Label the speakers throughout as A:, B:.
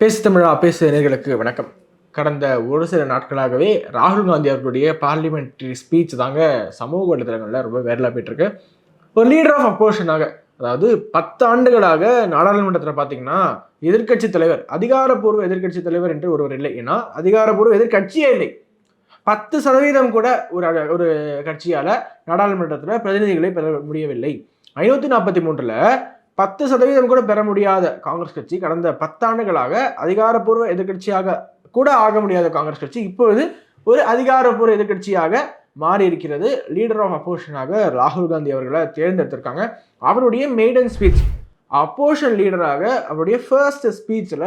A: பேசு தமிழா பேசு நேர்களுக்கு வணக்கம். கடந்த ஒரு சில நாட்களாகவே ராகுல் காந்தி அவர்களுடைய பார்லிமெண்ட்ரி ஸ்பீச் தாங்க சமூக வலைதளங்களில் ரொம்ப வேரலாக போயிட்டுருக்கு ஒரு லீடர் ஆஃப் அப்போஷனாக அதாவது பத்து ஆண்டுகளாக நாடாளுமன்றத்தில் பார்த்தீங்கன்னா எதிர்க்கட்சி தலைவர் அதிகாரப்பூர்வ எதிர்க்கட்சி தலைவர் என்று ஒருவர் இல்லை. ஏன்னா அதிகாரப்பூர்வ எதிர்க்கட்சியே இல்லை. பத்து சதவீதம் கூட ஒரு ஒரு கட்சியால் நாடாளுமன்றத்தில் பிரதிநிதிகளை பெற முடியவில்லை. ஐநூற்றி நாற்பத்தி மூன்றில் பத்து சதவீதம் கூட பெற முடியாத காங்கிரஸ் கட்சி கடந்த பத்தாண்டுகளாக அதிகாரப்பூர்வ எதிர்க்கட்சியாக கூட ஆக முடியாத காங்கிரஸ் கட்சி இப்பொழுது ஒரு அதிகாரப்பூர்வ எதிர்க்கட்சியாக மாறி இருக்கிறது லீடர் ஆஃப் அப்போஷனாக ராகுல் காந்தி அவர்களை தேர்ந்தெடுத்திருக்காங்க. அவருடைய மெய்டன் ஸ்பீச் அப்போஷன் லீடராக அவருடைய ஃபர்ஸ்ட் ஸ்பீச்ல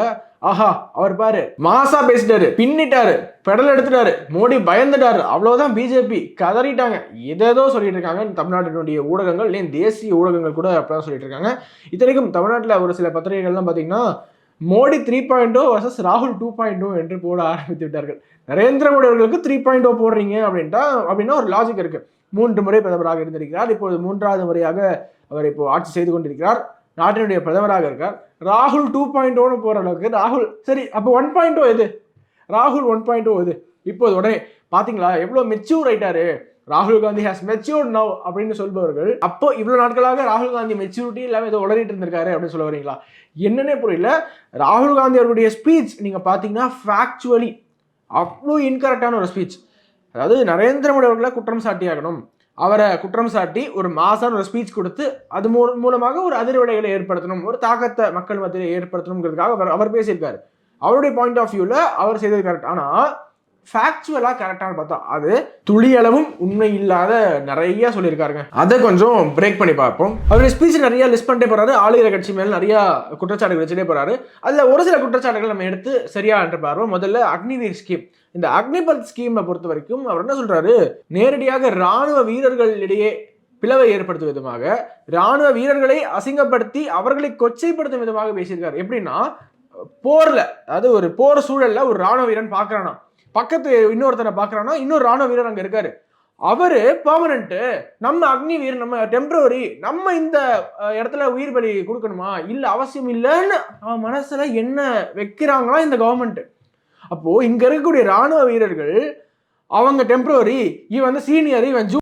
A: ஆஹா அவர் பாரு மாசா பேசிட்டாரு பின்னிட்டாரு பெடல் எடுத்துட்டாரு மோடி பயந்துட்டாரு அவ்வளவுதான் பிஜேபி கதறிட்டாங்க. எதேதோ சொல்லிட்டு இருக்காங்க. தமிழ்நாட்டினுடைய ஊடகங்கள் ஏன் தேசிய ஊடகங்கள் கூட அப்படிதான் சொல்லிட்டு இருக்காங்க. இத்தனைக்கும் தமிழ்நாட்டில் ஒரு சில பத்திரிகைகள்லாம் பார்த்தீங்கன்னா Modi three point O versus ராகுல் டூ பாயிண்ட் ஓ என்று போட ஆரம்பித்து விட்டார்கள். நரேந்திர மோடி அவர்களுக்கு த்ரீ பாயிண்ட் ஓ போடுறீங்க அப்படின்ட்டா அப்படின்னா ஒரு லாஜிக் இருக்கு. மூன்று முறை பிரதமராக இருந்திருக்கிறார். இப்போது மூன்றாவது முறையாக அவர் இப்போ ஆட்சி செய்து கொண்டிருக்கிறார். நாட்டினுடைய பிரதமராக இருக்கார். ராகுல் டூ பாயிண்ட் ஓன்னு போகிற அளவுக்கு ராகுல் சரி அப்போ ஒன் பாயிண்ட் ஓ எது? ராகுல் ஒன் பாயிண்ட் ஓ எது? இப்போது உடனே பார்த்தீங்களா எவ்வளோ மெச்சூர் ஆயிட்டாரு? ராகுல் காந்தி ஹாஸ் மெச்சூர்ட் நவ் அப்படின்னு சொல்பவர்கள் அப்போ இவ்வளோ நாட்களாக ராகுல் காந்தி மெச்சூரிட்டி இல்லாமல் ஏதோ உளறிட்டு இருந்திருக்காரு அப்படின்னு சொல்ல வரீங்களா? என்னன்னே புரியல. ராகுல் காந்தி அவருடைய ஸ்பீச் நீங்கள் பார்த்தீங்கன்னா ஃபேக்சுவலி அவ்வளோ இன்கரெக்டான ஒரு ஸ்பீச் அதாவது நரேந்திர மோடி அவர்களை குற்றம் சாட்டியாகணும். அவரை குற்றம் சாட்டி ஒரு மாசான ஒரு ஸ்பீச் கொடுத்து அது மூ- மூலமாக ஒரு அதிர்வடைகளை ஏற்படுத்தணும் ஒரு தாக்கத்தை மக்கள் மத்தியில் ஏற்படுத்தணுங்கிறதுக்காக அவர் அவர் பேசியிருக்காரு. அவருடைய பாயிண்ட் ஆஃப் வியூவில் அவர் செய்தது கரெக்ட் ஆனால் ஃபேக்சுவலாக கரெக்டானு பார்த்தா அது துளியளவும் உண்மை இல்லாத நிறைய சொல்லியிருக்காருங்க. அதை கொஞ்சம் பிரேக் பண்ணி பார்ப்போம். அவருடைய ஸ்பீச் நிறைய லிஸ்ட் பண்ணிட்டே போறாரு. ஆளுகிற கட்சி மேலே நிறைய குற்றச்சாட்டுகள் வச்சுட்டே போறாரு. அதில் ஒரு சில குற்றச்சாட்டுகள் நம்ம எடுத்து சரியா என்று பார்ப்போம். முதல்ல அக்னிவீர் ஸ்கீம் இந்த அக்னிபத் ஸ்கீமை பொறுத்த வரைக்கும் அவர் என்ன சொல்றாரு? நேரடியாக ராணுவ வீரர்களிடையே பிளவை ஏற்படுத்தும் விதமாக ராணுவ வீரர்களை அசிங்கப்படுத்தி அவர்களை கொச்சைப்படுத்தும் விதமாக பேசியிருக்காரு. எப்படின்னா போர்ல அதாவது ஒரு போர் சூழல்ல ஒரு ராணுவ வீரன் பார்க்கறானா பக்கத்து இன்னொருத்தனை பார்க்கறானா இன்னொரு ராணுவ வீரர் அங்க இருக்காரு. அவரு பெர்மனன்ட் நம்ம அக்னி வீர் நம்ம டெம்பரவரி நம்ம இந்த இடத்துல உயிர் பலி கொடுக்கணுமா? இல்லை அவசியம் இல்லைன்னு அவன் மனசுல என்ன வைக்கிறாங்களா இந்த கவர்மெண்ட் அப்போ இங்க இருக்கக்கூடிய ராணுவ வீரர்கள் அவங்க டெம்பரவரி இவன் வந்து சீனியர் இவன் ஜூ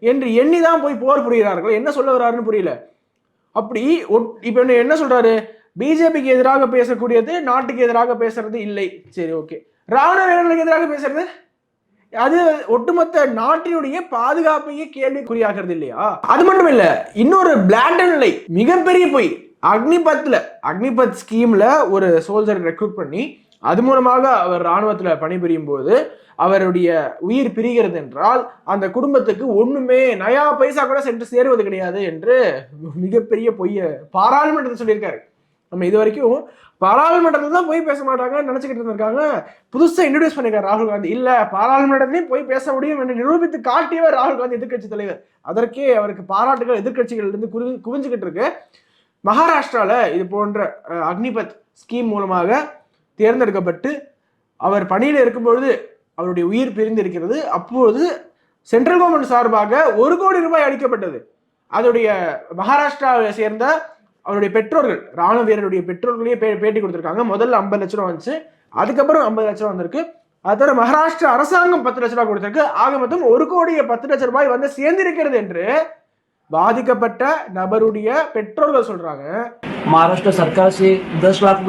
A: என்று எண்ணிதான் போய் போர் புரிகிறார்கள். என்ன சொல்ல வர்றாருன்னு புரியல. அப்படி ஒட்- இப்ப என்ன- சொல்கிறாரு சொல்றாரு? பிஜேபிக்கு எதிராக பேசக்கூடியது நாட்டுக்கு எதிராக பேசுறது இல்லை. சரி ஓகே ராணுவ வீரர்களுக்கு எதிராக பேசுறது? அது ஒட்டுமொத்த நாட்டினுடைய பாதுகாப்பையே கேள்விக்குறியாகிறது இல்லையா? அது மட்டும் இல்ல இன்னொரு பிளாண்டன் நிலை மிகப்பெரிய பொய். அக்னிபத்ல அக்னிபத் ஸ்கீம்ல ஒரு சோல்ஜர் ரெக்ரூட் பண்ணி அது மூலமாக அவர் இராணுவத்தில் பணிபுரியும் போது அவருடைய உயிர் பிரிகிறது என்றால் அந்த குடும்பத்துக்கு ஒண்ணுமே நயா பைசா கூட சென்று சேருவது கிடையாது என்று மிகப்பெரிய பொய்ய பாராளுமன்றத்தில் சொல்லியிருக்காரு. நம்ம இது வரைக்கும் பாராளுமன்றத்தில் தான் போய் பேச மாட்டாங்கன்னு நினைச்சுக்கிட்டு இருந்திருக்காங்க. புதுசாக இன்ட்ரடியூஸ் பண்ணிருக்காரு ராகுல் காந்தி. இல்லை பாராளுமன்றத்திலையும் போய் பேச முடியும் என்று நிரூபித்து காட்டியவர் ராகுல் காந்தி எதிர்கட்சி தலைவர். அதற்கே அவருக்கு பாராட்டுகள் எதிர்க்கட்சிகள் குவி குவிஞ்சுக்கிட்டு இருக்கு. மகாராஷ்டிராவில் இது போன்ற அக்னிபத் ஸ்கீம் மூலமாக தேர்ந்தெடுக்கப்பட்டு அவர் பணியில் இருக்கும்பொழுது அவருடைய உயிர் பிரிந்து இருக்கிறது அப்பொழுது சென்ட்ரல் கவர்மெண்ட் சார்பாக ஒரு கோடி ரூபாய் அளிக்கப்பட்டது. அதோடைய மகாராஷ்டிராவை சேர்ந்த அவருடைய பெற்றோர்கள் ராணுவ வீரருடைய பெற்றோர்களே பே பேட்டி கொடுத்துருக்காங்க. முதல்ல ஐம்பது லட்ச ரூபா வந்துச்சு. அதுக்கப்புறம் ஐம்பது லட்ச ரூபா வந்திருக்கு. அது தவிர மகாராஷ்டிரா அரசாங்கம் பத்து லட்ச ரூபாய் கொடுத்திருக்கு. ஆக மொத்தம் ஒரு கோடியே பத்து லட்ச ரூபாய் வந்து சேர்ந்திருக்கிறது என்று பாதிக்கப்பட்ட நபருடைய பெற்றோர்கள் சொல்றாங்க.
B: மகாராஷ்டிரா சர்க்கார் சே தஸ் லாக்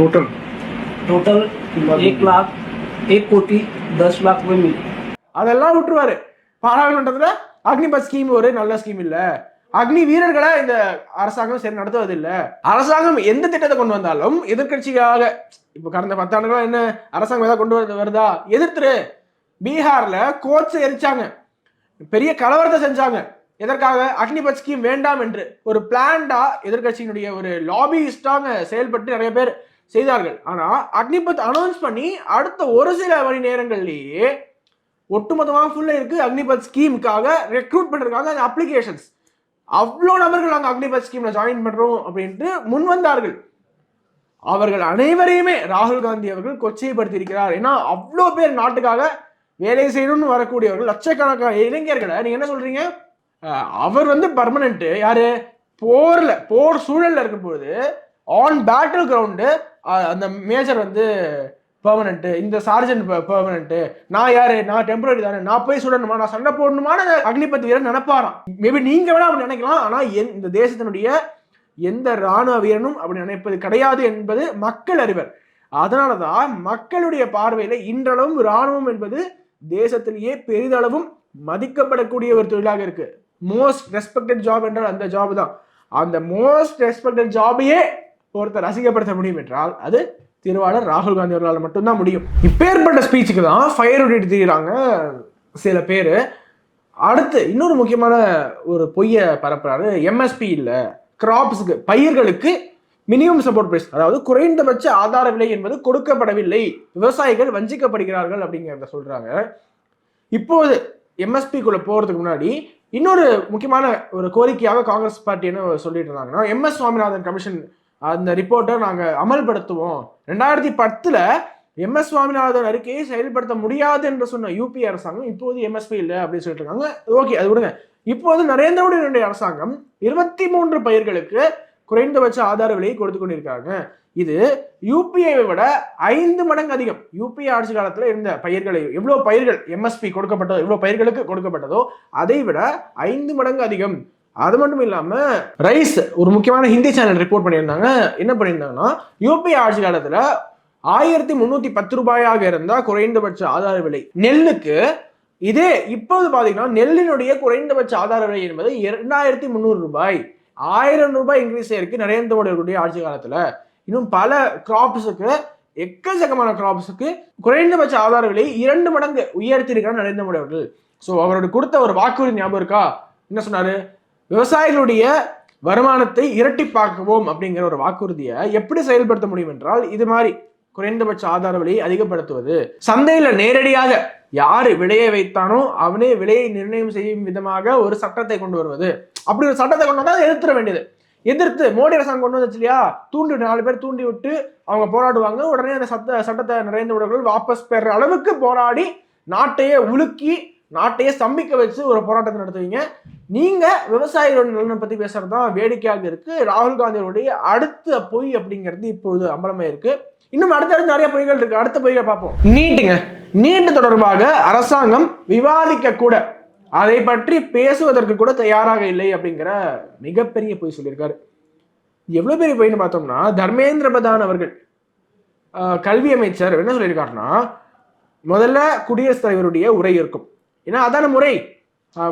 A: டோட்டல்
B: टोटल एक लाख एक कोटी दस लाख रुपए मिले
A: அதெல்லாம் விட்டுருவாரு பாராளுமன்றத்துல அக்னிபத் ஸ்கீம் ஒரு நல்ல ஸ்கீம் இல்ல அக்னி வீரர்களை இந்த அரசாங்கம் சரி நடத்துவது இல்ல அரசாங்கம் எந்த திட்டத்தை கொண்டு வந்தாலும் எதிர்க்கட்சியாக இப்ப கடந்த பத்தாண்டுகளா என்ன அரசாங்கம் ஏதாவது கொண்டு வந்து வருதா எதிர்த்துரு பீகார்ல கோட்ஸ் எரிச்சாங்க பெரிய கலவரத்தை செஞ்சாங்க எதற்காக அக்னிபத் ஸ்கீம் வேண்டாம் என்று ஒரு பிளான்டா எதிர்க்கட்சியினுடைய ஒரு லாபியிஸ்டாக செயல்பட்டு நிறைய பேர் செய்தார்கள். ஆனால் அக்னிபத் அனௌன்ஸ் பண்ணி அடுத்த ஒரு சில மணி நேரங்கள்லேயே ஒட்டுமொத்தமாக ஃபுல்லாக இருக்குது அக்னிபத் ஸ்கீமுக்காக ரெக்ரூட் பண்ணுறதுக்காக அந்த அப்ளிகேஷன்ஸ் அவ்வளோ நபர்கள் நாங்கள் அக்னிபத் ஸ்கீமில் ஜாயின் பண்ணுறோம் அப்படின்ட்டு முன் வந்தார்கள். அவர்கள் அனைவரையுமே ராகுல் காந்தி அவர்கள் கொச்சைப்படுத்தியிருக்கிறார். ஏன்னா அவ்வளோ பேர் நாட்டுக்காக வேலை செய்யணும்னு வரக்கூடியவர்கள் லட்சக்கணக்கான இளைஞர்களை நீங்க என்ன சொல்றீங்க? அவர் வந்து பர்மனன்ட் யாரு? போர்ல போர் சூழல்ல இருக்கும்போது ஆன் பேட்டில் கிரவுண்டு அந்த மேஜர் வந்து பெர்மனன்ட் இந்த சார்ஜன் பெர்மனன்ட் நான் யாரு? நான் டெம்பரரி தானே. நான் போய் சுடணுமா? நான் சண்டை போடணுமான அக்னிபத் வீரன் நினைப்பாராம். மேபி நீங்க வேணா அப்படி நினைக்கலாம். ஆனா என்- இந்த தேசத்தினுடைய எந்த ராணுவ வீரனும் அப்படி நினைப்பது கிடையாது என்பது மக்கள் அறிவர். அதனாலதான் மக்களுடைய பார்வையில இன்றளவும் ராணுவம் என்பது தேசத்திலேயே பெரிதளவும் மதிக்கப்படக்கூடிய ஒரு தொழிலாக இருக்கு. மோஸ்ட் ரெஸ்பெக்டட் ஜாப் என்றால் அந்த ஜாப் தான். அந்த மோஸ்ட் ரெஸ்பெக்டட் ஜாபையே ஒருத்தர் ரசிக்கப்படுத்த முடியும் என்றால் அது திருவாளர் ராகுல் காந்தி அவர்களால் மட்டும்தான் முடியும். இப்பேற்பட்ட ஸ்பீச்சுக்கு தான் ஃபயர் விட்டு தீராங்க சில பேர். அடுத்து இன்னொரு முக்கியமான ஒரு பொய்யை பரப்புறாரு எம்எஸ்பி இல்லை கிராப்ஸுக்கு பயிர்களுக்கு மினிமம் சப்போர்ட் பிரைஸ் அதாவது குறைந்தபட்ச ஆதார விலை என்பது கொடுக்கப்படவில்லை. விவசாயிகள் வஞ்சிக்கப்படுகிறார்கள் அப்படிங்கிறத சொல்றாங்க. இப்போது எம்எஸ்பிக்குள்ள போறதுக்கு முன்னாடி இன்னொரு முக்கியமான ஒரு கோரிக்கையாக காங்கிரஸ் பார்ட்டி என்ன சொல்லிட்டு இருந்தாங்கன்னா எம்எஸ் சுவாமிநாதன் கமிஷன் அந்த ரிப்போர்ட்டை நாங்கள் அமல்படுத்துவோம். ரெண்டாயிரத்தி பத்துல எம்எஸ் சுவாமிநாதன் அறிக்கையை செயல்படுத்த முடியாது என்று சொன்ன யூபி அரசாங்கம் இப்போது எம்எஸ்பி இல்லை அப்படின்னு சொல்லிட்டு இருக்காங்க. ஓகே அது விடுங்க. இப்போது நரேந்திர மோடியினுடைய அரசாங்கம் இருபத்தி மூன்று பயிர்களுக்கு குறைந்தபட்ச ஆதார விலையை கொடுத்து கொண்டிருக்காங்க. இது யூபிஐ விட ஐந்து மடங்கு அதிகம். யூபிஐ ஆட்சி காலத்தில் இருந்த பயிர்களை எவ்வளவு பயிர்கள் எம்எஸ்பி கொடுக்கப்பட்டதோ எவ்வளவு பயிர்களுக்கு கொடுக்கப்பட்டதோ அதை விட ஐந்து மடங்கு அதிகம். அது மட்டும் இல்லாமல் ரைஸ் ஒரு முக்கியமான ஹிந்தி சேனல் ரிப்போர்ட் பண்ணியிருந்தாங்க. என்ன பண்ணியிருந்தாங்கன்னா யூபிஐ ஆட்சி காலத்தில் ஆயிரத்தி முந்நூற்றி பத்து ரூபாயாக இருந்தால் குறைந்தபட்ச ஆதார விலை நெல்லுக்கு இதே இப்போது பார்த்தீங்கன்னா நெல்லினுடைய குறைந்தபட்ச ஆதார விலை என்பது இரண்டாயிரத்தி முந்நூறு ரூபாய். ஆயிரம் ரூபாய் இன்க்ரீஸ் ஆயிருக்கு நரேந்திர மோடியுடைய ஆட்சி காலத்தில். இன்னும் பல கிராப்ஸுக்கு எக்கச்சக்கமான கிராப்ஸுக்கு குறைந்தபட்ச ஆதார விலை இரண்டு மடங்கு உயர்த்தியிருக்கிறார் நரேந்திர மோடி அவர்கள். ஸோ அவருடைய கொடுத்த ஒரு வாக்குறுதி ஞாபகம் இருக்கா? என்ன சொன்னாரு? விவசாயிகளுடைய வருமானத்தை இரட்டிப்பாக்குவோம் அப்படிங்கிற ஒரு வாக்குறுதியை எப்படி செயல்படுத்த முடியும் என்றால் இது மாதிரி குறைந்தபட்ச ஆதார விலையை அதிகப்படுத்துவது. சந்தையில் நேரடியாக யார் விலையை வைத்தானோ அவனே விலையை நிர்ணயம் செய்யும் விதமாக ஒரு சட்டத்தை கொண்டு வருவது. அப்படி ஒரு சட்டத்தை கொண்டு வந்தால் அதை வேண்டியது. எதிர்த்து மோடி அரசாங்கம் கொண்டு வந்துச்சு இல்லையா? தூண்டி விட்டு நாலு பேர் தூண்டி விட்டு அவங்க போராடுவாங்க. உடனே அந்த சட்ட சட்டத்தை நிறைந்த மோடி வாபஸ் பெற அளவுக்கு போராடி நாட்டையே உலுக்கி நாட்டையே ஸ்தம்பிக்க வச்சு ஒரு போராட்டத்தை நடத்துவீங்க. நீங்க விவசாயிகளோட நலனை பத்தி பேசுறது தான் வேடிக்கையாக இருக்கு. ராகுல் காந்தியோடைய அடுத்த பொய் அப்படிங்கிறது இப்பொழுது அம்பலமா இருக்கு. இன்னும் அடுத்தடுத்து நிறைய பொய்கள் இருக்கு. அடுத்த பொய்களை பார்ப்போம். நீட்டுங்க. நீட்டு தொடர்பாக அரசாங்கம் விவாதிக்க கூட அதை பற்றி பேசுவதற்கு கூட தயாராக இல்லை அப்படிங்கிற மிகப்பெரிய பொய் சொல்லியிருக்காரு. எவ்வளவு பெரிய பொய்னு பார்த்தோம்னா தர்மேந்திர பிரதான் அவர்கள் கல்வி அமைச்சர் என்ன சொல்லியிருக்காருன்னா முதல்ல குடியரசுத் தலைவருடைய உரை இருக்கும். ஏன்னா அதான முறை.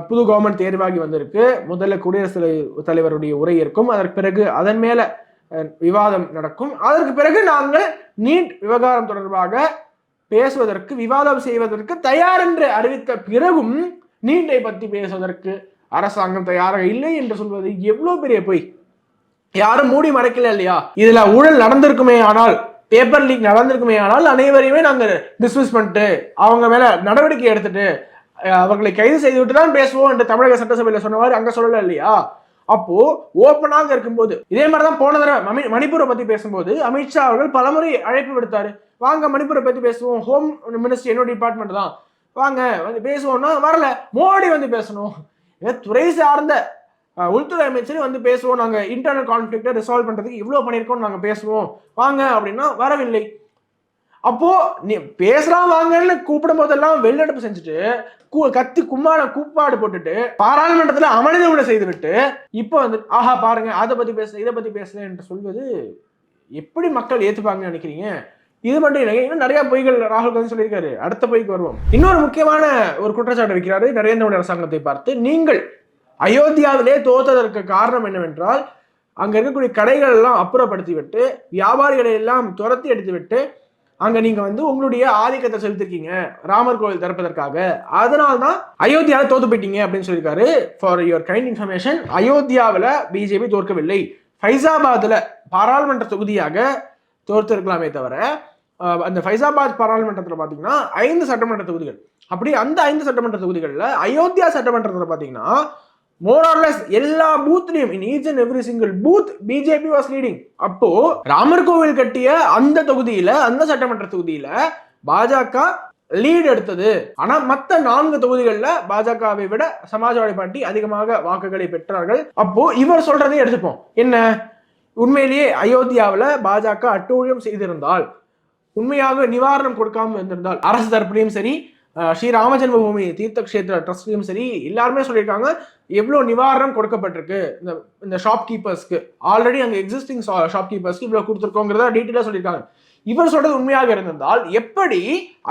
A: புது கவர்மெண்ட் தேர்வாகி வந்திருக்கு. முதல்ல குடியரசு தலைவருடைய உரை இருக்கும். அதற்கு பிறகு அதன் மேல விவாதம் நடக்கும். அதற்கு பிறகு நாங்கள் நீட் விவகாரம் தொடர்பாக பேசுவதற்கு விவாதம் செய்வதற்கு தயார் என்று அறிவித்த பிறகும் நீட்டை பற்றி பேசுவதற்கு அரசாங்கம் தயாராக இல்லை என்று சொல்வது எவ்வளவு பெரிய பொய்? யாரும் மூடி மறைக்கல இல்லையா? இதுல ஊழல் நடந்திருக்குமே ஆனால் பேப்பர் லீக் நடந்திருக்குமே ஆனால் அனைவரையுமே நாங்கள் டிஸ்மிஸ் பண்ணிட்டு அவங்க மேல நடவடிக்கை எடுத்துட்டு அவர்களை கைது செய்துவிட்டு தான் பேசுவோம் என்று தமிழக சட்டசபையில சொன்னவாறு அங்க சொல்லல இல்லையா? அப்போ ஓப்பனாக இருக்கும்போது இதே மாதிரிதான் போன தடவை மணி- மணிப்பூரை பத்தி பேசும்போது அமித்ஷா அவர்கள் பலமுறை அழைப்பு விடுத்தாரு. வாங்க மணிப்பூரை பத்தி பேசுவோம். ஹோம் மினிஸ்டர் என்னோட டிபார்ட்மெண்ட் தான். வாங்க வந்து பேசுவோம்னா வரல. மோடி வந்து பேசணும். துறை சார்ந்த உள்துறை அமைச்சர் வந்து பேசுவோம். நாங்க இன்டர்னல் கான்ஃபிளிக்டை ரிசால்வ் பண்றதுக்கு இவ்வளவு பண்ணியிருக்கோம் நாங்க பேசுவோம். வாங்க அப்படின்னா வரவில்லை. அப்போ நீ பேசலாம் வாங்கன்னு கூப்பிடும் போதெல்லாம் வெளிநடப்பு செஞ்சுட்டு கூ- கத்தி கும்மான கூப்பாடு போட்டுட்டு பாராளுமன்றத்துல அமளித விட செய்து விட்டு இப்போ வந்து ஆஹா பாருங்க அதை பத்தி பேச இதை பத்தி பேசல என்று சொல்வது எப்படி மக்கள் ஏத்துப்பாங்கன்னு நினைக்கிறீங்க? இது மட்டும் இல்லை இன்னும் நிறைய பொய்கள் ராகுல் காந்தி சொல்லியிருக்காரு. அடுத்த பொய்க்கு வருவோம். இன்னொரு முக்கியமான ஒரு குற்றச்சாட்டு வைக்கிறாரு நரேந்திர மோடி அரசாங்கத்தை பார்த்து நீங்கள் அயோத்தியாவிலே தோத்ததற்கு காரணம் என்னவென்றால் அங்க இருக்கக்கூடிய கடைகள் எல்லாம் அப்புறப்படுத்தி விட்டு வியாபாரிகளை எல்லாம் துரத்தி எடுத்து விட்டு அங்க நீங்க வந்து உங்களுடைய ஆதிக்கத்தை செலுத்திருக்கீங்க. ராமர் கோவில் திறப்பதற்காக. அதனால தான் அயோத்தியாவில் தோத்து போயிட்டீங்க அப்படின்னு சொல்லியிருக்காரு. ஃபார் யுவர் கைண்ட் இன்ஃபர்மேஷன் அயோத்தியாவில் பிஜேபி தோற்கவில்லை. ஃபைசாபாத்ல பாராளுமன்ற தொகுதியாக தோற்றிருக்கலாமே தவிர அந்த ஃபைசாபாத் பாராளுமன்றத்தில் பார்த்தீங்கன்னா ஐந்து சட்டமன்ற தொகுதிகள். அப்படி அந்த ஐந்து சட்டமன்ற தொகுதிகளில் அயோத்தியா சட்டமன்றத்தில் பார்த்தீங்கன்னா மோரார்லெஸ் எல்லா பூத்லயும் in each and every single booth BJP was leading அப்போ ராமர் கோவில் கட்டிய அந்த தொகுதியில அந்த சட்டமன்ற தொகுதியில பாஜக லீட் எடுத்தது. ஆனா மத்த நான்கு தொகுதிகளில் பாஜகவை விட சமாஜ்வாடி பார்ட்டி அதிகமாக வாக்குகளை பெற்றார்கள். அப்போ இவர் சொல்றதை எடுத்துப்போம். என்ன? உண்மையிலேயே அயோத்தியாவில் பாஜக அட்டூழியம் செய்திருந்தால் உண்மையாக நிவாரணம் கொடுக்காம இருந்திருந்தால் அரசு தரப்புலையும் சரி ஸ்ரீ ராமஜென்மபூமி தீர்த்தக்ஷேத்திர கஷேத்திர ட்ரஸ்ட்லையும் சரி எல்லாருமே சொல்லியிருக்காங்க எவ்வளோ நிவாரணம் கொடுக்கப்பட்டிருக்கு இந்த இந்த ஷாப் கீப்பர்ஸ்க்கு ஆல்ரெடி அங்கே எக்ஸிஸ்டிங் ஷாப் கீப்பர்ஸ்க்கு இவ்வளோ கொடுத்துருக்கோங்கிறத டீட்டெயிலாக சொல்லியிருக்காங்க. இவர் சொல்றது உண்மையாக இருந்திருந்தால் எப்படி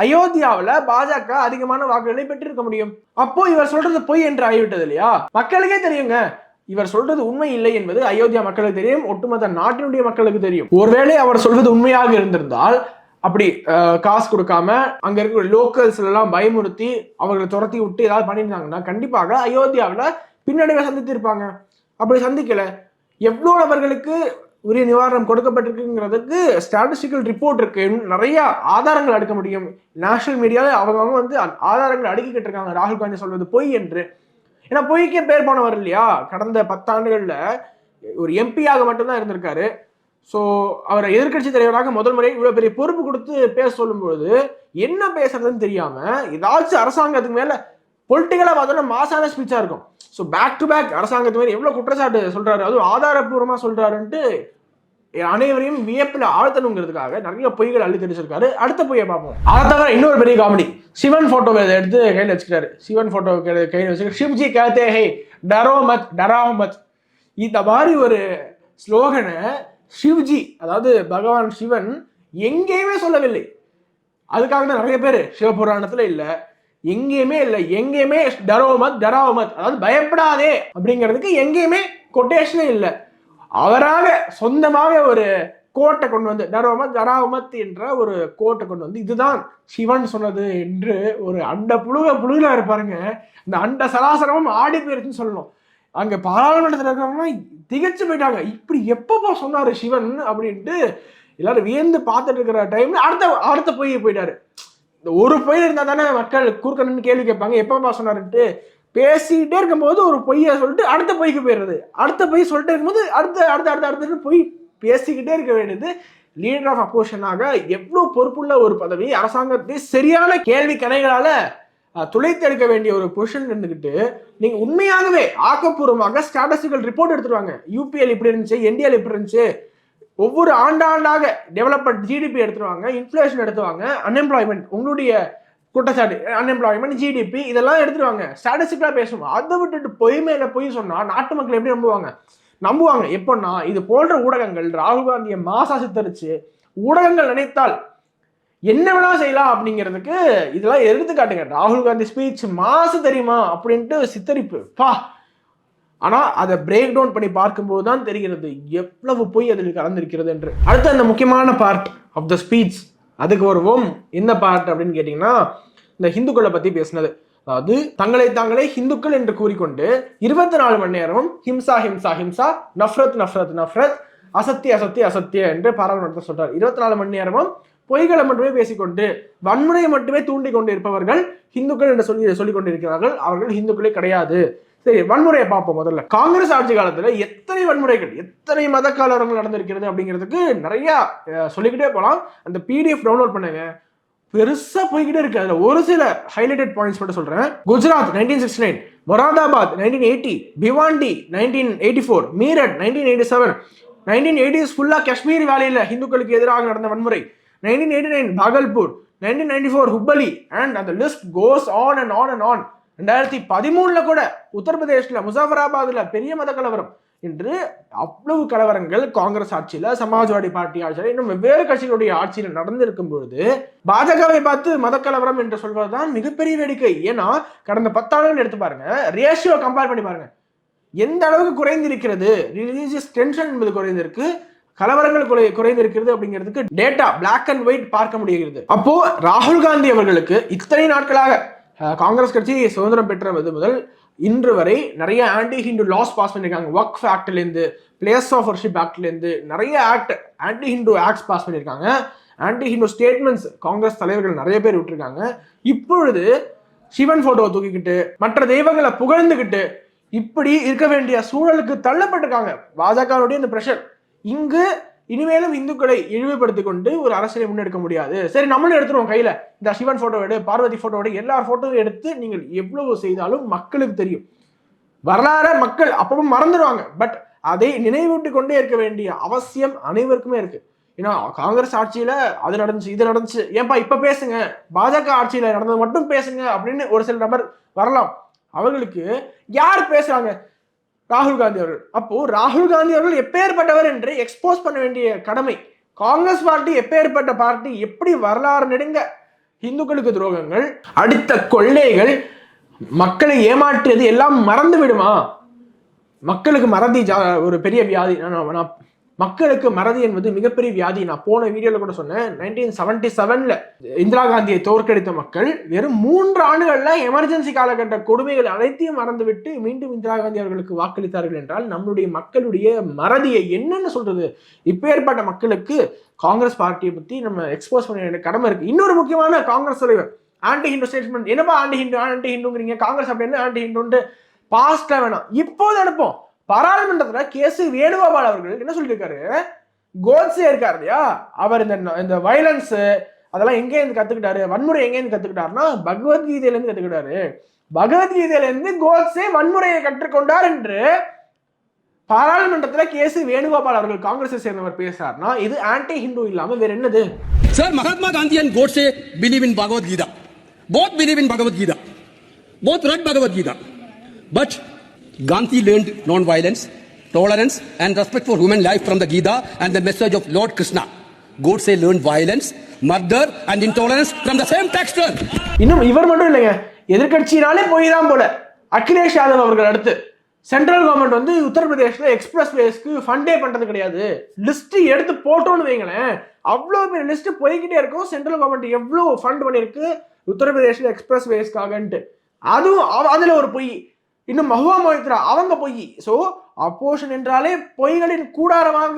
A: அயோத்தியாவில் பாஜக அதிகமான வாக்குகளை பெற்றிருக்க முடியும்? அப்போ இவர் சொல்றது பொய் என்று ஆகிவிட்டது இல்லையா? மக்களுக்கே தெரியுங்க. இவர் சொல்றது உண்மை இல்லை என்பது அயோத்தியா மக்களுக்கு தெரியும் ஒட்டுமொத்த நாட்டினுடைய மக்களுக்கு தெரியும். ஒருவேளை அவர் சொல்வது உண்மையாக இருந்திருந்தால் அப்படி காசு கொடுக்காம அங்க இருக்கிற லோக்கல்ஸ் எல்லாம் பயமுறுத்தி அவர்களை துரத்தி விட்டு ஏதாவது பண்ணியிருந்தாங்கன்னா கண்டிப்பாக அயோத்தியாவில் பின்னடைவை சந்தித்திருப்பாங்க. அப்படி சந்திக்கல. எவ்வளோ நபர்களுக்கு உரிய நிவாரணம் கொடுக்கப்பட்டிருக்குங்கிறதுக்கு ஸ்டாட்டிஸ்டிக்கல் ரிப்போர்ட் இருக்கு. இன்னும் நிறைய ஆதாரங்கள் அடுக்க முடியும். நேஷனல் மீடியாவில் அவங்க வந்து ஆதாரங்கள் அடுக்கிக்கிட்டு இருக்காங்க. ராகுல் காந்தி சொல்வது பொய் என்று. ஏன்னா பொய்க்கே பேர் போனவர் இல்லையா? கடந்த பத்தாண்டுகளில் ஒரு எம்பியாக மட்டும்தான் இருந்திருக்காரு. ஸோ அவரை எதிர்க்கட்சி தலைவராக முதல் முறை இவ்வளோ பெரிய பொறுப்பு கொடுத்து பேச சொல்லும்பொழுது என்ன பேசுறதுன்னு தெரியாம ஏதாச்சும் அரசாங்கத்துக்கு மேல பொலிட்டிக்கலாக பார்த்தோன்னா மாசான ஸ்பீச்சாக இருக்கும். ஸோ பேக் டு பேக் அரசாங்கத்து மேலே எவ்வளோ குற்றச்சாட்டு சொல்றாரு அதுவும் ஆதாரப்பூர்வமாக சொல்றாருன்ட்டு அனைவரையும் வியப்பில் ஆழ்த்தணுங்கிறதுக்காக நிறைய பொய்கள் அள்ளி தெரிச்சிருக்காரு. அடுத்த பொய்யை பார்ப்போம். அதை தவிர இன்னொரு பெரிய காமெடி. சிவன் ஃபோட்டோவை எடுத்து கையில் வச்சுக்கிறாரு. சிவன் ஃபோட்டோ கையில் வச்சுக்கிட்டு சிவ்ஜி கேத்தே ஹே டரோ மத் டராவ் மத். இந்த மாதிரி ஒரு ஸ்லோகனை சிவ்ஜி அதாவது பகவான் சிவன் எங்கேயுமே சொல்லவில்லை. அதுக்காக தான் நிறைய பேர் சிவபுராணத்துல இல்ல எங்கேயுமே இல்லை எங்கேயுமே டரோமத் டராவமத் அதாவது பயப்படாதே அப்படிங்கிறதுக்கு எங்கேயுமே கொட்டேஷனே இல்லை. அவராக சொந்தமாக ஒரு கோட்டை கொண்டு வந்து டரோமத் டராவமத் என்ற ஒரு கோட்டை கொண்டு வந்து இதுதான் சிவன் சொன்னது என்று ஒரு அண்ட புழுக புழுகலா இருப்பாருங்க. இந்த அண்ட சராசரமும் ஆடி போயிருச்சுன்னு சொல்லணும். அங்க பாராளுமன்றத்தில் இருக்கிறவங்க திகச்சு போயிட்டாங்க. இப்படி எப்பப்போ சொன்னாரு சிவன் அப்படின்ட்டு எல்லாரும் வியந்து பார்த்துட்டு இருக்கிற டைம்ல அடுத்த அடுத்த பொய் போயிட்டாரு. இந்த ஒரு பொய் இருந்தா தானே மக்கள் குறுக்கணும்னு கேள்வி கேட்பாங்க. எப்பப்பா சொன்னாருன்ட்டு பேசிட்டே இருக்கும்போது ஒரு பொய்யை சொல்லிட்டு அடுத்த பொய்க்கு போயிடுறது. அடுத்த பொய் சொல்லிட்டு இருக்கும்போது அடுத்த அடுத்த அடுத்த அடுத்த பொய் பேசிக்கிட்டே இருக்க வேண்டியது லீடர் ஆஃப் அப்போஷனாக எவ்வளோ பொறுப்புள்ள ஒரு பதவி அரசாங்கத்தை சரியான கேள்வி கணைகளால துளைத்தெடுக்க துளைத்து எடுக்க வேண்டிய ஒரு பொசிஷன் இருந்துகிட்டு நீங்க உண்மையாகவே ஆக்கப்பூர்வமாக ஸ்டாட்டிஸ்டிக்கல் ரிப்போர்ட் எடுத்துருவாங்க. யூபிஎல் இப்படி இருந்துச்சு என்டிஎல் இப்படி இருந்துச்சு. ஒவ்வொரு ஆண்டாண்டாக டெவலப்மெண்ட் ஜிடிபி எடுத்துருவாங்க இன்ஃப்ளேஷன் எடுத்துவாங்க அன்எம்ப்ளாய்மெண்ட் உங்களுடைய குற்றச்சாட்டு அன்எம்ப்ளாய்மெண்ட் ஜிடிபி இதெல்லாம் எடுத்துருவாங்க. ஸ்டாட்டிஸ்டிக்கலாக பேசுவோம் அதை விட்டுட்டு பொய் மேலே பொய் சொன்னால் நாட்டு மக்கள் எப்படி நம்புவாங்க? நம்புவாங்க. எப்போன்னா இது போன்ற ஊடகங்கள் ராகுல் காந்தியை மாசா சித்தரிச்சு ஊடகங்கள் நினைத்தால் என்ன வேணா செய்யலாம் அப்படிங்கிறதுக்கு இதெல்லாம் எடுத்துக்காட்டுங்க. ராகுல் காந்தி ஸ்பீச் மாசு தெரியுமா அப்படின்ட்டு சித்தரிப்பு. பா. ஆனால் அதை பிரேக் டவுன் பண்ணி பார்க்கும்போது தான் தெரிகிறது எவ்வளவு பொய் அதில் கலந்திருக்கிறது என்று. அடுத்து அந்த முக்கியமான பார்ட் ஆஃப் த ஸ்பீச் அதுக்கு வருவோம். என்ன பார்ட் அப்படின்னு கேட்டிங்கன்னா இந்த ஹிந்துக்களை பற்றி பேசினது. அதாவது தங்களை தாங்களே ஹிந்துக்கள் என்று கூறிக்கொண்டு இருபத்தி நாலு மணி நேரமும் ஹிம்சா ஹிம்சா ஹிம்சா நஃப்ரத் நஃப்ரத் நஃப்ரத் அசத்திய அசத்திய அசத்திய என்று பாராளுமன்றத்தை சொல்றார். இருபத்தி நாலு மணி நேரமும் பொய்களை மட்டுமே பேசிக்கொண்டு வன்முறையை மட்டுமே தூண்டி கொண்டு இருப்பவர்கள் ஹிந்துக்கள் என்று சொல்லி சொல்லிக் கொண்டிருக்கிறார்கள். அவர்கள் ஹிந்துக்களே கிடையாது. சரி வன்முறையை பார்ப்போம் முதல்ல. காங்கிரஸ் ஆட்சி காலத்துல எத்தனை வன்முறைகள் எத்தனை மத கலவரங்கள் நடந்திருக்கிறது அப்படிங்கிறதுக்கு நிறைய சொல்லிக்கிட்டே போகலாம் அந்த பிடிஎஃப் டவுன்லோட் பண்ணுங்க. பெருசா போய்கிட்டே இருக்கு. அதுல ஒரு சில ஹைலைட்டட் பாயிண்ட்ஸ் மட்டும் சொல்றேன். Gujarat nineteen sixty nine Moradabad nineteen eighty Bhiwandi nineteen eighty four Meerut nineteen eighty seven nineteen eighties ஃபுல்லா காஷ்மீர் வேலையில ஹிந்துக்களுக்கு எதிராக நடந்த வன்முறை. Nineteen eighty nine Bhagalpur nineteen ninety four Hubli and அந்த list goes on and on and on ரெண்டாயிரத்தி பதிமூணுல கூட உத்தரப்பிரதேசில் முசாஃபராபாத்ல பெரிய மத கலவரம். என்று அவ்வளவு கலவரங்கள் காங்கிரஸ் ஆட்சியில சமாஜ்வாடி பார்ட்டி ஆட்சியில் இன்னும் வெவ்வேறு கட்சிகளுடைய ஆட்சியில் நடந்திருக்கும் பொழுது பாஜகவை பார்த்து மதக்கலவரம் என்று என்று சொல்வதுதான் மிகப்பெரிய வேடிக்கை. ஏன்னா கடந்த பத்தாண்டுகள் எடுத்து பாருங்க ரேஷியோ கம்பேர் பண்ணி பாருங்க. எந்த அளவுக்கு குறைந்திருக்கிறது? ரிலீஜியஸ் டென்ஷன் என்பது குறைந்திருக்கு. கலவரங்கள் குறை குறைந்திருக்கிறது அப்படிங்கிறதுக்கு டேட்டா பிளாக் அண்ட் ஒயிட் பார்க்க முடிகிறது. அப்போ ராகுல் காந்தி அவர்களுக்கு இத்தனை நாட்களாக காங்கிரஸ் கட்சி சுதந்திரம் பெற்றது முதல் இன்று வரை நிறைய ஆன்டி ஹிந்து லாஸ் பாஸ் பண்ணியிருக்காங்க ஒர்க் ஆக்ட்லேருந்து பிளேஸ் ஆஃப் வர்ஷிப் ஆக்ட்லேருந்து நிறைய act anti Hindu acts pass பண்ணியிருக்காங்க ஆன்டி ஹிந்து ஸ்டேட்மெண்ட்ஸ் காங்கிரஸ் தலைவர்கள் நிறைய பேர் விட்டுருக்காங்க. இப்பொழுது சிவன் போட்டோவை தூக்கிக்கிட்டு மற்ற தெய்வங்களை புகழ்ந்துக்கிட்டு இப்படி இருக்க வேண்டிய சூழலுக்கு தள்ளப்பட்டிருக்காங்க. பாஜகவுடைய இந்த ப்ரெஷர் இங்கு இனிமேலும் இந்துக்களை இழிவுபடுத்திக் கொண்டு ஒரு அரசியலை முன்னெடுக்க முடியாது. சரி நம்மளும் எடுத்துருவோம் கையில. இந்த சிவன் போட்டோ எடு பார்வதி போட்டோ எடு எல்லா போட்டோவும் எடுத்து நீங்கள் எவ்வளவு செய்தாலும் மக்களுக்கு தெரியும். வரலாற மக்கள் அப்பவும் மறந்துடுவாங்க பட் அதை நினைவூட்டி கொண்டே இருக்க வேண்டிய அவசியம் அனைவருக்குமே இருக்கு. ஏன்னா காங்கிரஸ் ஆட்சியில அது நடந்துச்சு இது நடந்துச்சு. ஏன்பா இப்ப பேசுங்க. பாஜக ஆட்சியில நடந்தது மட்டும் பேசுங்க அப்படின்னு ஒரு சில நபர் வரலாம். அவர்களுக்கு யார் பேசுறாங்க? ராகுல் காந்தி அவர்கள். அப்போ ராகுல் காந்தி அவர்கள் எப்பேற்பட்டவர் என்று எக்ஸ்போஸ் பண்ண வேண்டிய கடமை. காங்கிரஸ் பார்ட்டி எப்பேற்பட்ட பார்ட்டி எப்படி வரலாறு நெடுங்க? இந்துக்களுக்கு துரோகங்கள் அடுத்த கொள்ளைகள் மக்களை ஏமாற்றியது எல்லாம் மறந்து விடுமா மக்களுக்கு மறதி ஜா ஒரு பெரிய வியாதி. நான் மக்களுக்கு மறதி என்பது மிகப்பெரிய வியாதி. நான் போன வீடியோவில் கூட சொன்னேன். நைன்டீன் செவன்டி செவனில் இந்திரா காந்தியை தோற்கடித்த மக்கள் வெறும் மூன்று ஆண்டுகளில் எமர்ஜென்சி காலகட்ட கொடுமைகள் அனைத்தையும் மறந்துவிட்டு மீண்டும் இந்திரா காந்தி அவர்களுக்கு வாக்களித்தார்கள் என்றால் நம்மளுடைய மக்களுடைய மறதியை என்னன்னு சொல்றது? இப்பேற்பட்ட மக்களுக்கு காங்கிரஸ் பார்ட்டியை பத்தி நம்ம எக்ஸ்போஸ் பண்ண வேண்டிய கடமை இருக்கு. இன்னொரு முக்கியமான காங்கிரஸ் தலைவர் ஆன்டி ஹிந்து ஸ்டேட்மெண்ட் என்னப்பா ஆன்டி ஹிந்து ஆன்டி ஹிந்துங்கிறீங்க காங்கிரஸ் அப்படின்னு ஆன்டி ஹிந்துன்ட்டு பாஸ்டா வேணாம். இப்போது அனுப்போம் பாராளுமன்றத்துல கேசு வேணுகோபால் அவர்கள் என்ன சொல்லியிருக்காரு கோட்ஸே இருக்காரு இல்லையா? அவர் இந்த இந்த வயலன்ஸ் அதெல்லாம் எங்க இருந்து கத்துக்கிட்டாரு? வன்முறை எங்க இருந்து கத்துக்கிட்டாருன்னா பகவத்கீதையில இருந்து கத்துக்கிட்டாரு. பகவத்கீதையில இருந்து கோட்ஸே வன்முறையை கற்றுக்கொண்டார் என்று பாராளுமன்றத்துல கேசு வேணுகோபால் அவர்கள் காங்கிரஸை சேர்ந்தவர் பேசுறாருன்னா இது ஆன்டி ஹிந்து இல்லாம வேற என்னது?
C: Sir Mahatma Gandhi and Godse believe in Bhagavad Gita. Both believe in Bhagavad Gita. Both read Bhagavad Gita. But Gandhi learned non-violence, tolerance and respect for human life from the Gita and the message of Lord Krishna. Godse learned violence, murder and intolerance from the same text.
A: இன்னும் இவர் மட்டும் இல்லைங்க. எதிர்க்கட்சினாலே போய் தான் போல. அகிலேஷ் யாதவ் அவர்கள் அடுத்து. Central government வந்து உத்தரப்பிரதேஷ்ல எக்ஸ்பிரஸ் வேஸ்க்கு ஃபண்டே பண்ணுறது கிடையாது. லிஸ்ட் எடுத்து போட்டோன்னு வைங்களேன். அவ்வளோ பெரிய லிஸ்ட் போய்கிட்டே இருக்கும். சென்ட்ரல் கவர்மெண்ட் எவ்வளோ ஃபண்ட் பண்ணியிருக்கு உத்தரப்பிரதேஷ்ல எக்ஸ்பிரஸ் வேஸ்க்காகன்ட்டு அதுவும் அதில் ஒரு பொய். இன்னும் மகுவா மொய்த்ரா அவங்க பொய். ஸோ அப்போஷன் என்றாலே பொய்களின் கூடாரமாக.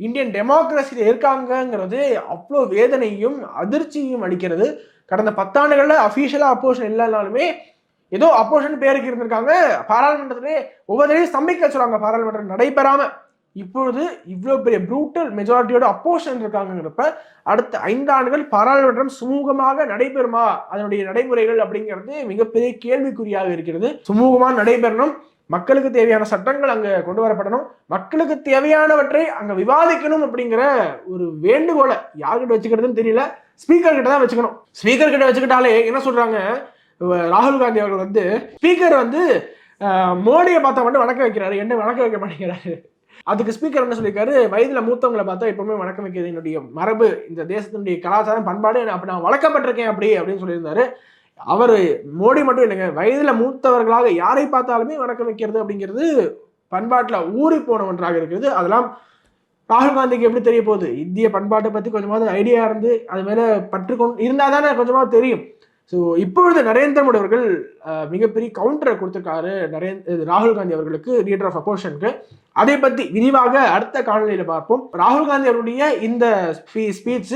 A: இந்தியன் டெமோக்ரஸியில் இருக்காங்கங்கிறது அவ்வளோ வேதனையும் அதிர்ச்சியும் அளிக்கிறது. கடந்த பத்தாண்டுகளில் அஃபீஷியலாக அப்போஷன் இல்லைனாலுமே ஏதோ அப்போஷன் பேருக்கு இருந்திருக்காங்க. பாராளுமன்றத்திலே ஒவ்வொரு தடவையும் ஸ்தம்பிக்க சொல்றாங்க பாராளுமன்றம் நடைபெறாமல் இப்பொழுது இவ்வளோ பெரிய ப்ரூட்டல் மெஜாரிட்டியோட அப்போஷன் இருக்காங்கிறப்ப அடுத்த ஐந்து ஆண்டுகள் பாராளுமன்றம் சுமூகமாக நடைபெறுமா? அதனுடைய நடைமுறைகள் அப்படிங்கிறது மிகப்பெரிய கேள்விக்குறியாக இருக்கிறது. சுமூகமாக நடைபெறணும். மக்களுக்கு தேவையான சட்டங்கள் அங்க கொண்டு வரப்படணும். மக்களுக்கு தேவையானவற்றை அங்க விவாதிக்கணும் அப்படிங்கிற ஒரு வேண்டுகோளை யார்கிட்ட வச்சுக்கிறதுன்னு தெரியல. ஸ்பீக்கர் கிட்ட தான் வச்சுக்கணும். ஸ்பீக்கர் கிட்ட வச்சுக்கிட்டாலே என்ன சொல்றாங்க? ராகுல் காந்தி அவர்கள் வந்து ஸ்பீக்கர் வந்து மோடியை பார்த்தா மட்டும் வணக்கம் வைக்கிறாரு என்ன வணக்கம் வைக்க மாட்டேங்கிறாரு. அதுக்கு ஸ்பீக்கர் என்ன சொல்லியிருக்காரு? வயதில் மூத்தவங்களை பார்த்தா எப்பவுமே வணக்கம் வைக்கிறது என்னுடைய மரபு. இந்த தேசத்தினுடைய கலாச்சாரம் பண்பாடு அப்படி நான் வளர்க்கப்பட்டிருக்கேன் அப்படி அப்படின்னு சொல்லியிருந்தாரு. அவர் மோடி மட்டும் இல்லைங்க வயதில் மூத்தவர்களாக யாரை பார்த்தாலுமே வணக்கம் வைக்கிறது அப்படிங்கிறது பண்பாட்டில் ஊறி போன ஒன்றாக இருக்கிறது. அதெல்லாம் ராகுல் காந்திக்கு எப்படி தெரிய போகுது? இந்திய பண்பாட்டை பற்றி கொஞ்சமாவது ஐடியா இருந்து அது மேலே பற்று கொண்டு தானே கொஞ்சமாக தெரியும். ஸோ இப்பொழுது நரேந்திர மோடி அவர்கள் மிகப்பெரிய கவுண்டரை கொடுத்துருக்காரு நரேந்திர ராகுல் காந்தி அவர்களுக்கு லீடர் ஆஃப் அப்போஷனுக்கு அதை பற்றி விரிவாக அடுத்த காலநிலையில் பார்ப்போம். ராகுல் காந்தி அவருடைய இந்த ஸ்பீ ஸ்பீச்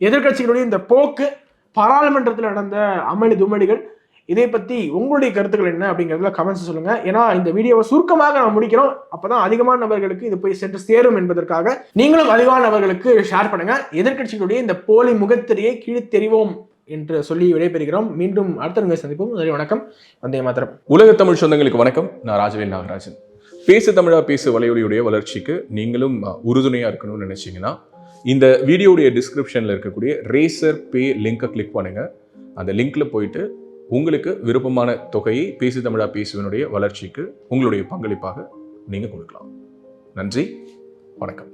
A: எதிர்க்கட்சிகளுடைய இந்த போக்கு பாராளுமன்றத்தில் நடந்த அமளி துமளிகள் இதை பற்றி உங்களுடைய கருத்துக்கள் என்ன அப்படிங்கிறதுல கமெண்ட்ஸ் சொல்லுங்க. ஏன்னா இந்த வீடியோவை சுருக்கமாக நான் முடிக்கிறோம். அப்பதான் அதிகமான நபர்களுக்கு இது போய் சென்று சேரும் என்பதற்காக நீங்களும் அதிகமான நபர்களுக்கு ஷேர் பண்ணுங்க. எதிர்க்கட்சிகளுடைய இந்த போலி முகத்திரையை கீழ்த்தெறிவோம் என்று சொல்லி விடைபெறுகிறோம். மீண்டும் அடுத்த நிகழ்ச்சி சந்திப்போம். நன்றி வணக்கம். வந்தே மாத்திரம்
D: உலக தமிழ் சொந்தங்களுக்கு வணக்கம். நான் ராஜவேல் நாகராஜன். பேசு தமிழா பேசு வலையொலியுடைய வளர்ச்சிக்கு நீங்களும் உறுதுணையாக இருக்கணும்னு நினச்சிங்கன்னா இந்த வீடியோடைய டிஸ்கிரிப்ஷனில் இருக்கக்கூடிய ரேசர் பே லிங்கை கிளிக் பண்ணுங்க. அந்த லிங்க்ல போயிட்டு உங்களுக்கு விருப்பமான தொகையை பேசு தமிழா பேசுவனுடைய வளர்ச்சிக்கு உங்களுடைய பங்களிப்பாக நீங்கள் கொடுக்கலாம். நன்றி வணக்கம்.